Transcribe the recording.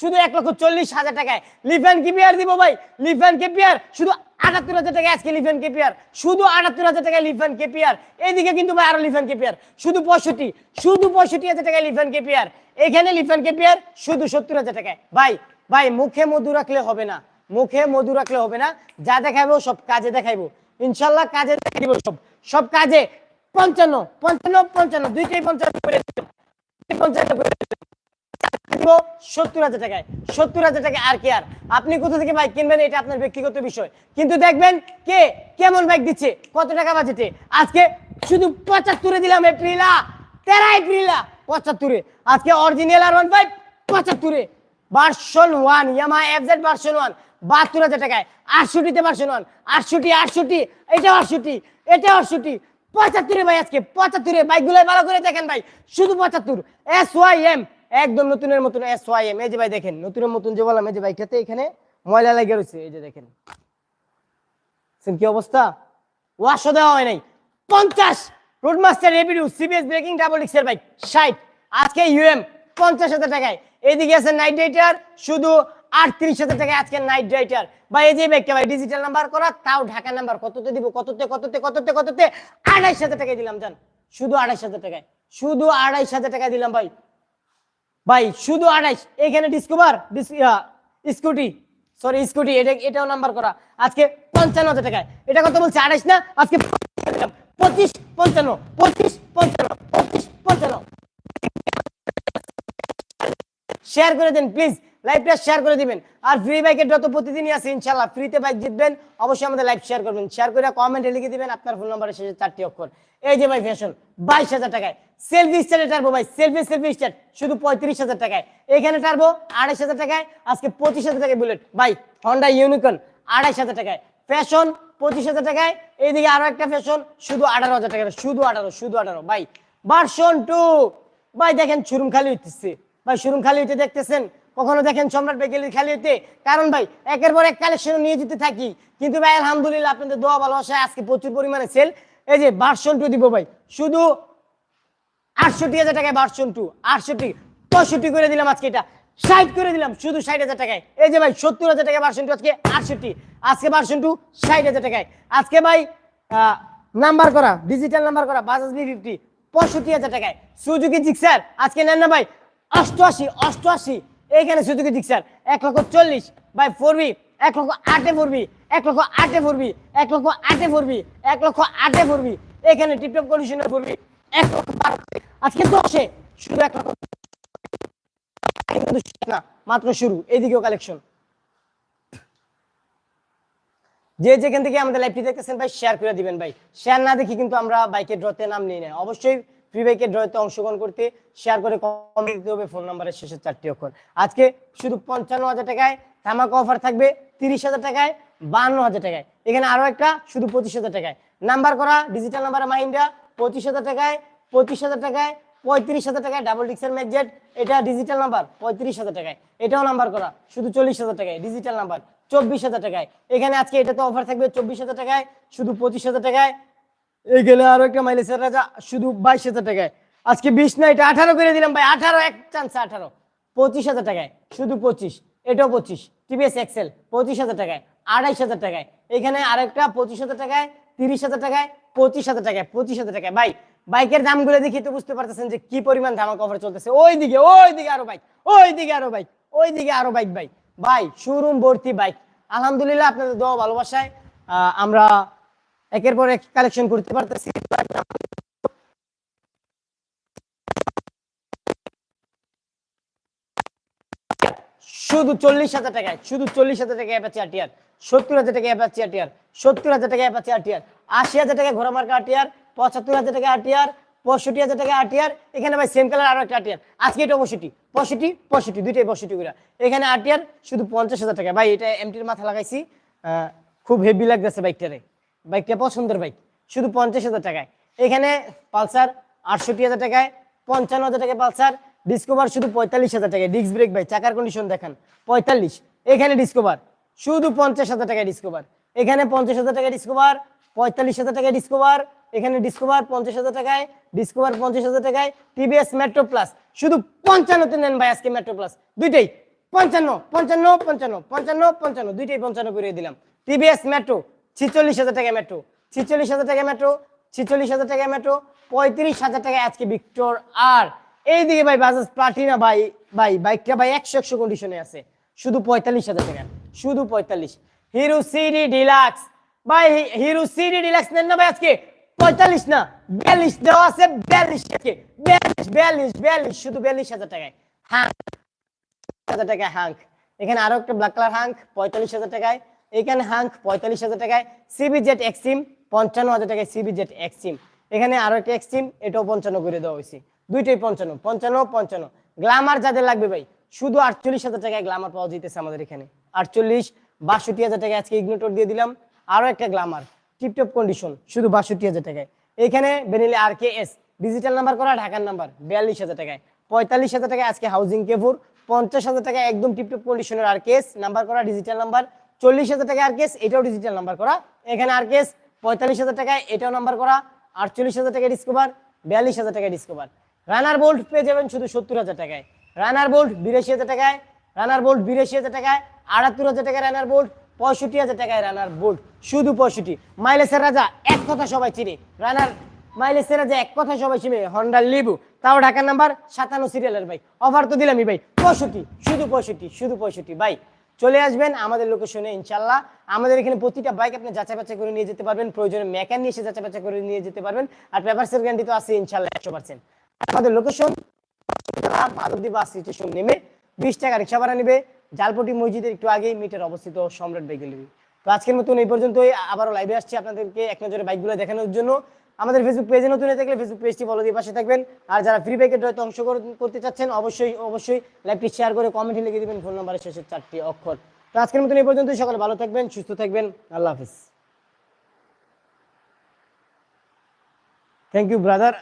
শুধু এক লক্ষ চল্লিশ হাজার টাকায়। লিফেন কেপিয়ার দিব ভাই? লিফেন কেপিয়ার শুধু আটাত্তর হাজার টাকা আজকে লিফেন কেপিয়ার শুধু আটাত্তর হাজার টাকায় লিফেন কেপিয়ার এইদিকে কিন্তু ভাই আরও লিফেন কেপিয়ার শুধু পঁয়ষট্টি শুধু পঁয়ষট্টি হাজার টাকায় লিফেন কেপিয়ার এখানে লিফেন কেপিয়ার শুধু সত্তর হাজার টাকায়। ভাই ভাই, মুখে মধু রাখলে হবে না। মুখে মধু রাখলে হবে না। যা দেখাবো সব কাজে দেখাইবো। ইনশাল্লাহ কাজে দেখাই দিব সব। সব কাজে পঞ্চান্ন পঞ্চান্ন পঞ্চান্ন। দুইটাই পঞ্চান্ন করে। পঞ্চান্ন করে দিব সত্তর হাজার টাকায়। সত্তর হাজার টাকা আর কি আর? আপনি কোথা থেকে বাইক কিনবেন এটা আপনার ব্যক্তিগত বিষয়। কিন্তু দেখবেন কে কেমন বাইক দিচ্ছে, কত টাকা বাজেটে আজকে শুধু পঁচাত্তরে দিলাম এপ্রিলা তেরো এপ্রিলা পঁচাত্তরে। আজকে অরিজিনাল আর ওয়ান ফাইভ পঁচাত্তরে। Version one Yamaha FZ version one বাহাত্তর হাজার টাকায়। আটষট্টিতে ভার্সন ওয়ান আটষট্টি আটষট্টি এটা আটষট্টি এটা আটষট্টি। পঁচাত্তরে ভাই আজকে, পঁচাত্তরে। বাইকগুলো ভালো করে দেখেন ভাই, শুধু পঁচাত্তর। এস ওয়াই এম একদম নতুনের মতন এস ওয়াই এম এই যে ভাই দেখেন, নতুনের মতন যে বললাম, এই যে বাইকটাতে এখানে ময়লা লেগে রয়েছে। এই যে দেখেন। কি অবস্থা? ওয়াশও দেওয়া হয় নাই। পঞ্চাশ! সিবিএস ব্রেকিং ডাবল আজকে এদিকে নাইট রাইটার শুধু হাজার টাকায় আজকে নাইট রাইটার বা ভাই ডিজিটাল নাম্বার করা, তাও নাম্বার কততে দিব, কততে কততে কততে কততে? আড়াইশ হাজার দিলাম শুধু আড়াইশ হাজার টাকায়। শুধু আড়াইশ হাজার টাকায় দিলাম, ভাই। ভাই, শুধু আঠাইশ এখানে ডিসকোভার স্কুটি সরি স্কুটি এটা, এটাও নাম্বার করা। আজকে পঞ্চান্ন হাজার টাকায়। এটা কত বলছে? আড়াইশ না? আজকে পঁচিশ, পঞ্চান্ন পঁচিশ পঞ্চান্ন পঁচিশ, পঞ্চান্ন। শেয়ার করে দিন প্লিজ লাইভটা শেয়ার করে দিবেন। আর ফ্রি বাইকের যত প্রতিদিনই আছে ইনশাল্লাহ ফ্রিতে বাইক জিতবেন। অবশ্যই আমাদের লাইভ শেয়ার করবেন। শেয়ার করে কমেন্টে লিখে দিবেন আপনার ফোন নাম্বারের শেষে চারটি অক্ষর। এই যে ভাই ফ্যাশন বাইশ হাজার টাকায়। সেলফি স্টারে টারবো ভাই সেলফি সেলফি স্টার শুধু পঁয়ত্রিশ হাজার টাকায়। এখানে টারবো আড়াইশ হাজার টাকায়, আজকে পঁচিশ হাজার টাকায় বুলেট ভাই হন্ডা ইউনিকর্ন আড়াইশ হাজার টাকায়। ফ্যাশন পঁচিশ হাজার টাকায়। এইদিকে আরও একটা ফ্যাশন শুধু আঠারো হাজার টাকা শুধু আঠারো শুধু আঠারো। ভাই ভার্সন টু ভাই, দেখেন শোরুম খালি হইতেছে। ভাই শোরুম খালি হইতে দেখতেছেন? কখনো দেখেন সম্রাট বেগেলির খালি হইতে? কারণ ভাই, একের পর এক কালেকশন নিয়ে যেতে থাকি। কিন্তু ভাই, আলহামদুলিল্লাহ, আপনাদের দোয়া ভালোবাসায় আজকে প্রচুর পরিমাণে সেল এই যে ভার্সন টু দিব ভাই। শুধু আটষট্টি হাজার টাকায় ভার্সন টু আটষট্টি, পঁয়ষট্টি করে দিলাম আজকে এটা। ষাট করে দিলাম, শুধু ষাট হাজার টাকায়। এই যে ভাই, সত্তর হাজার টাকা ভার্সন টু আজকে আটষট্টি। আজকে ভার্সন টু ষাট হাজার টাকায়। আজকে ভাই নাম্বার করা ডিজিটাল নাম্বার করা বাজাজ বি ফিফটি পঁয়ষট্টি হাজার টাকায়। সুজুকি জিক্সার আজকে নেন না ভাই অষ্টআশি অষ্টআশি। এইখানে সুজুকি জিক্সার এক লক্ষ চল্লিশ ভাই ফোরবি এক লক্ষ আটে ফোরবি এক লক্ষ আটে ফোরবি এক লক্ষ আটে ফোরবি এক লক্ষ আটে ফোরবি এখানে টিপটপ কন্ডিশনে ফোরবি এক লক্ষ আজকে দশে শুধু এক লক্ষ না মাত্র শুরু, এইদিকেও কালেকশন যে যেখান থেকে আমাদের লাইভটি দেখতেছেন ভাই শেয়ার করে দিবেন ভাই। শেয়ার না দেখি কিন্তু আমরা বাইকের ড্রতে নাম নিই না অবশ্যই ফ্রি বাইকের অংশগ্রহণ করতে শেয়ার করে কমেন্ট দিতে হবে ফোন নাম্বারের শেষের চারটি অক্ষর। আজকে শুধু পঞ্চান্ন হাজার টাকায় ধামাকা অফার থাকবে তিরিশ হাজার টাকায় বান্ন হাজার টাকায়। এখানে আরও একটা, শুধু পঁচিশ হাজার টাকায়। নাম্বার করা ডিজিটাল নাম্বার মাইন্ডা পঁচিশ হাজার টাকায়, পঁচিশ হাজার টাকায়, পঁয়ত্রিশ হাজার টাকায় ডাবল ডিক্সের ম্যাকজেট এটা ডিজিটাল নাম্বার পঁয়ত্রিশ হাজার টাকায়। এটাও নাম্বার করা, শুধু চল্লিশ হাজার টাকায় ডিজিটাল নাম্বার চব্বিশ হাজার টাকায়। এখানে আজকে এটাতে অফার থাকবে চব্বিশ হাজার টাকায়, শুধু পঁচিশ হাজার টাকায় এই গেলে আরও একটা মাইলেজের রাজা, শুধু বাইশ হাজার টাকায়। আজকে বিশ না, এটা আঠারো করে দিলাম ভাই। আঠারো, এক চান্স আঠারো। পঁচিশ হাজার টাকায়। শুধু পঁচিশ। এটাও পঁচিশ। টিভিএস এক্সেল পঁচিশ হাজার টাকায়। আড়াইশ হাজার টাকায়। এখানে আরেকটা, পঁচিশ হাজার টাকায়। তিরিশ হাজার টাকায়। পঁচিশ হাজার টাকায়। পঁচিশ হাজার টাকায়। ভাই, বাইকের দামগুলো দেখে তো বুঝতে পারতেছেন যে কি পরিমাণ ধামাকা অফার চলতেছে। ওই দিকে ওই দিকে আরও বাইক। ওই দিকে আরও বাইক। ওই দিকে আরও বাইক, ভাই। ভাই শোরুম ভর্তি বাইক। আলহামদুলিল্লাহ আপনাদের দোয়া ভালোবাসায়। আমরা একের পর এক কালেকশন করতে পারতেছি। শুধু চল্লিশ হাজার টাকায়, শুধু চল্লিশ হাজার টাকা অ্যাপাচি আটিয়ার সত্তর হাজার টাকা অ্যাপাচি আটিয়ার সত্তর হাজার টাকা অ্যাপাচি আটিয়ার আশি হাজার টাকা ঘোড়া মার্কা আটিয়ার পঁচাত্তর হাজার টাকা আটিয়ার পঁয়ষট্টি হাজার টাকা আটিয়ার এখানে ভাই সেম কালার আরও একটা আটিয়ার আজকে এটা পঁয়ষট্টি পঁয়ষট্টি পঁয়ষট্টি, দুইটাই পঁয়ষট্টি করে। এখানে আটিয়ার শুধু পঞ্চাশ হাজার টাকা। ভাই, এটা এমটির মাথা লাগাইছি। খুব হেভি লাগতেছে বাইকটারে বাইকটা পছন্দের বাইক শুধু পঞ্চাশ হাজার টাকায়। এখানে পালসার আটষট্টি হাজার টাকায়, পঞ্চান্ন হাজার টাকায় পালসার, ডিসকভার শুধু পঁয়তাল্লিশ হাজার টাকায়। ডিস্ক ব্রেক ভাই, চাকার কন্ডিশন দেখান। পঁয়তাল্লিশ, এখানে ডিসকভার। শুধু পঞ্চাশ হাজার টাকায় ডিসকভার। এখানে পঞ্চাশ হাজার টাকায় ডিসকভার, পঁয়তাল্লিশ হাজার টাকায় ডিসকভার। এখানে ডিসকোভার পঞ্চাশ হাজার টাকায়, ডিসকভার পঞ্চাশ হাজার টাকায়। টিভিএস মেট্রো প্লাস শুধু পঞ্চান্নতে নেন ভাই আজকে মেট্রো প্লাস দুইটাই। পঞ্চান্ন পঞ্চান্ন পঞ্চান্ন পঞ্চান্ন পঞ্চান্ন। দুইটাই পঞ্চান্ন করে দিলাম। টিভিএস মেট্রো ছিচল্লিশ হাজার টাকা মেট্রো ছিচল্লিশ হাজার টাকা মেট্রো ছিচল্লিশ হাজার টাকা মেট্রো পঁয়ত্রিশ হাজার টাকা আজকে ভিক্টর আর এইদিকে ভাই বাজাজ প্লাটিনা ভাই ভাই, বাইকটা ভাই একশো একশো কন্ডিশনে আছে। শুধু পঁয়তাল্লিশ হাজার টাকা, শুধু পঁয়তাল্লিশ। হিরো সিডি ডিলাক্স ভাই হিরো সিডি ডিলাক্স নেন না ভাই আজকে। পঁয়তাল্লিশ না, বিয়াল্লিশ দেওয়া আছে, বিয়াল্লিশ আজকে। বিয়াল্লিশ বিয়াল্লিশ বিয়াল্লিশ, শুধু বিয়াল্লিশ হাজার টাকায়। হ্যাঁ হাজার টাকায় হাঙ্ক। এখানে আরও একটা ব্ল্যাক কালার হাঙ্ক, পঁয়তাল্লিশ হাজার টাকায়। এখানে হাঙ্ক পঁয়তাল্লিশ হাজার টাকায় সিবি জেট এক্সিম পঞ্চান্ন হাজার টাকায় সিবি জেট এক্সিম এখানে আরও একটা এক্সিম এটাও পঞ্চান্ন করে দেওয়া হয়েছে। দুইটাই পঞ্চান্ন পঞ্চান্ন পঞ্চান্ন। গ্লামার যাদের লাগবে ভাই, শুধু আটচল্লিশ হাজার টাকায় গ্লামার পাওয়া যেতেছে আমাদের এখানে। আটচল্লিশ, বাষট্টি হাজার টাকায় আজকে ইগনোটর দিয়ে দিলাম। আরও একটা গ্লামার টিপটপ কন্ডিশন শুধু বাষট্টি হাজার টাকায়। এখানে বেনিলে আর কে এস ডিজিটাল নাম্বার করা, ঢাকার নাম্বার বিয়াল্লিশ হাজার টাকায়। পঁয়তাল্লিশ হাজার টাকায় আজকে হাউজিং কেফুর পঞ্চাশ হাজার টাকা একদম টিপটপ কন্ডিশনের আর কেস নাম্বার করা ডিজিটাল নাম্বার চল্লিশ হাজার টাকা আর কেস এটাও ডিজিটাল নাম্বার করা। এখানে আর কেস পঁয়তাল্লিশ হাজার টাকায় এটাও নাম্বার করা। আটচল্লিশ হাজার টাকা ডিসকভার বিয়াল্লিশ হাজার টাকা ডিসকভার রানার বোল্ট পেয়ে যাবেন শুধু সত্তর হাজার টাকায়। রানার বোল্ট বিরাশি হাজার টাকায় রানার বোল্ট বিরাশি হাজার টাকায়, আটাত্তর হাজার টাকায় রানার বোল্ট পঁয়ষট্টি হাজার টাকায় রানার বোল্ট শুধু পঁয়ষট্টি। মাইলেসের রাজা, এক কথা সবাই চিনে। রানার মাইলেসের রাজা, এক কথা সবাই চিনে। হন্ডা লিবু তাও ঢাকার নাম্বার সাতান্ন সিরিয়ালের ভাই। অফার তো দিলামই ভাই, পঁয়ষট্টি, শুধু পঁয়ষট্টি শুধু পঁয়ষট্টি। ভাই চলে আসবেন আমাদের লোকেশনে ইনশাল্লাহ আমাদের এখানে প্রতিটা বাইক আপনি যাচাই বাছাই করে নিয়ে যেতে পারবেন। প্রয়োজনে মেকান নিয়ে এসে যাচাই বাছাই করে নিয়ে যেতে পারবেন। আর পেপারসের গ্যারান্টি তো আছে ইনশাল্লাহ একশো পার্সেন্ট আমাদের লোকেশন মাধবদী বাস স্টেশন নেমে বিশ টাকা রিক্সা ভাড়া নেবে। জালপটি মসজিদের একটু আগেই মিটার অবস্থিত সম্রাট বাইক তো আজকের মতন এই পর্যন্তই। আবারও লাইভে আসছি আপনাদেরকে এক নজরে বাইকগুলো দেখানোর জন্য। আমাদের ফেসবুক পেজে নতুন হয়ে থাকলে ফেসবুক পেজটি ফলো দিয়ে পাশে থাকবেন। আর যারা ফ্রি প্যাকেট হয়তো অংশগ্রহণ করতে চাচ্ছেন, অবশ্যই অবশ্যই লাইভটি শেয়ার করে কমেন্টে লিখে দেবেন ফোন নাম্বারের শেষের চারটি অক্ষর। তো আজকের মতন এই পর্যন্ত সকালে ভালো থাকবেন, সুস্থ থাকবেন, আল্লাহ হাফিজ। Thank you brother